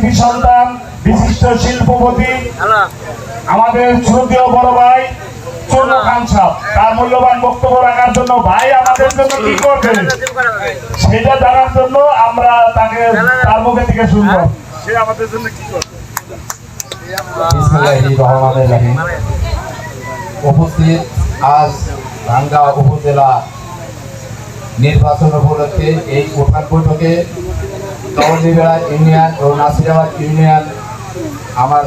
কৃতি সন্তান বিশিষ্ট শিল্পপতি আমাদের শ্রদ্ধেয় বড় ভাই তার মূল্যবান বক্তব্য রাখার জন্য ভাই আমাদের জন্য কি করবে? সেটা জানার জন্য আমরা তাকে তার মুখে থেকে শুনব। সে আমাদের জন্য কি করবে? বিসমিল্লাহির রহমানির রহিম। উপস্থিত আজ ভাঙ্গা উপজেলা নির্বাচন উপলক্ষে এই উঠান বৈঠকে ইউনিয়ন ও নাসিরাবাদ ইউনিয়ন আমার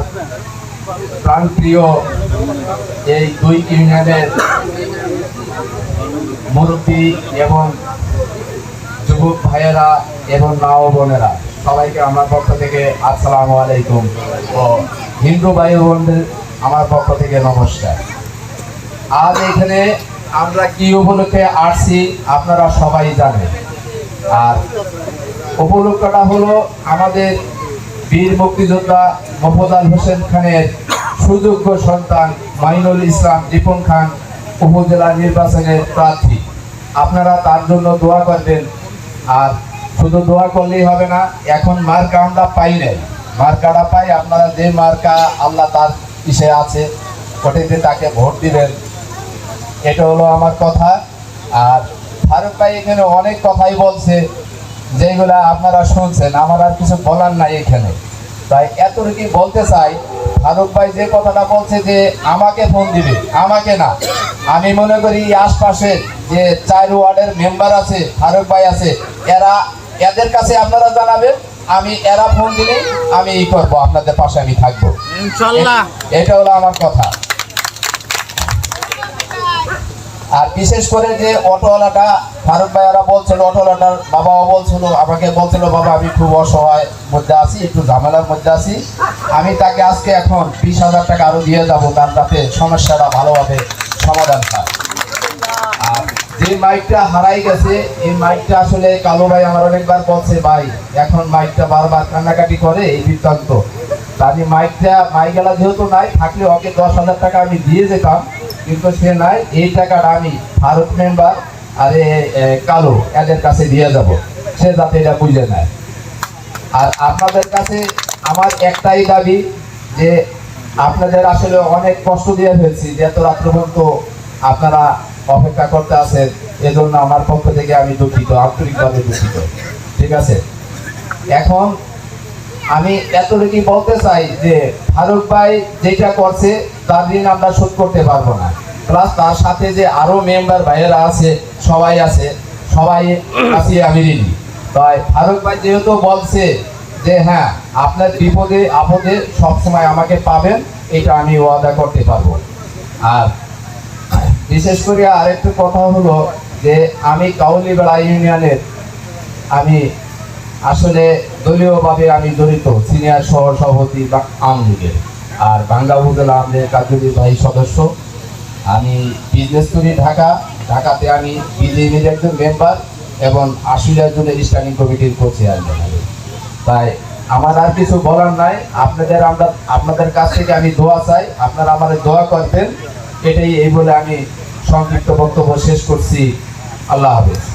প্রাণপ্রিয় এই দুই ইউনিয়নের মুরব্বী এবং যুবক ভাইয়েরা এবং মা ও বোনেরা, সবাইকে আমার পক্ষ থেকে আসসালামু আলাইকুম ও হিন্দু ভাই বোনদের আমার পক্ষ থেকে নমস্কার। আজ এখানে আমরা কি উপলক্ষে আসছি আপনারা সবাই জানেন। আর উপলক্ষটা হলো আমাদের বীর মুক্তিযোদ্ধা মোহাম্মদ হোসেন খানের সুযোগ্য সন্তান মাইনুল ইসলাম রিপন খান উপজেলা নির্বাচনের প্রার্থী। আপনারা তার জন্য দোয়া করবেন। আর শুধু দোয়া করলেই হবে না, এখন মার্কা আমরা পাই নাই। মার্কাটা পাই, আপনারা যে মার্কা আল্লাহ তার ইসে আছে, ওটাতে তাকে ভোট দিবেন। এটা হলো আমার কথা। আর ভাই এখানে অনেক কথাই বলছে যেগুলা আপনারা শুনছেন আমার আর কিছু বলার নাই এখানে। তাই এতটুকু বলতে চাই ফারুক ভাই যে কথাটা বলছে যে আমাকে ফোন দিবে আমাকে না। আমি মনে করি এই আশপাশে যে চার ওয়ার্ডের মেম্বার আছে ফারুক ভাই আছে এরা এদের কাছে আপনারা জানাবেন আমি এরা ফোন দিলেই আমি ই করব আপনাদের পাশে আমি থাকব। এটা হলো আমার কথা। আর বিশেষ করে যে অটোওয়ালাটা ফারুক ভাইয়ারা বলছিল অটোওয়ালাটার বাবাও বলছিল, আমাকে বলছিল, বাবা, আমি খুব অসহায় মধ্যে আছি, একটু ঝামেলার মধ্যে আছি। আমি তাকে আজকে এখন বিশ হাজার টাকা আরও দিয়ে যাব, তার যাতে সমস্যাটা ভালোভাবে সমাধান হয়। আর যে মাইকটা হারাই গেছে, এই মাইকটা আসলে কালো ভাই আমার অনেকবার বলছে, ভাই, এখন মাইকটা বারবার কান্নাকাটি করে এই বৃত্তান্ত। তাই মাইকটা, মাইকেলা যেহেতু নাই, থাকলে ওকে দশ হাজার টাকা আমি দিয়ে যেতাম, কিন্তু সে নাই। এই টাকাটা আমি ভারত মেম্বার আর কালো, এদের কাছে দিয়ে যাব। সে যাতে এটা বুঝে নেয়। আর আপনাদের কাছে আমার একটাই দাবি যে, আপনাদের আসলে অনেক কষ্ট দিয়ে ফেলছি, যে এত রাত্র পর্যন্ত আপনারা অপেক্ষা করতে আছেন, এজন্য আমার পক্ষ থেকে আমি দুঃখিত, আন্তরিকভাবে দুঃখিত। ঠিক আছে? এখন আমি এতটুকু বলতে চাই যে, ফারুক ভাই যেটা করছে, তার ঋণ আমরা শোধ করতে পারব না। প্লাস তার সাথে যে আরও মেম্বার ভাইয়েরা আছে, সবাই আছে, সবাই কাছে আমি ঋণী তাই ফারুক ভাই যেহেতু বলছে যে হ্যাঁ আপনার বিপদে, আপদে সবসময় আমাকে পাবেন, এটা আমি ওয়াদা করতে পারব। আর বিশেষ করে আরেকটু কথা হলো যে, আমি কাউলিবেড়া ইউনিয়নের আমি আসলে দলীয়ভাবে আমি জড়িত, সিনিয়র সহ সভাপতি বা আওয়ামী লীগের। আর বাংলা উপজেলা আমাদের কার্যকরী ভাই সদস্য। আমি বিজনেস করি ঢাকা ঢাকাতে আমি বিজেপির একজন মেম্বার এবং আশুলিয়া জন্য স্ট্যান্ডিং কমিটির কো চেয়ারম্যান। তাই আমার আর কিছু বলার নাই। আপনাদের আমরা, আপনাদের কাছ থেকে আমি দোয়া চাই। আপনারা আমাদের দোয়া করবেন। এটাই এই বলে আমি সংক্ষিপ্ত বক্তব্য শেষ করছি। আল্লাহ হাফেজ।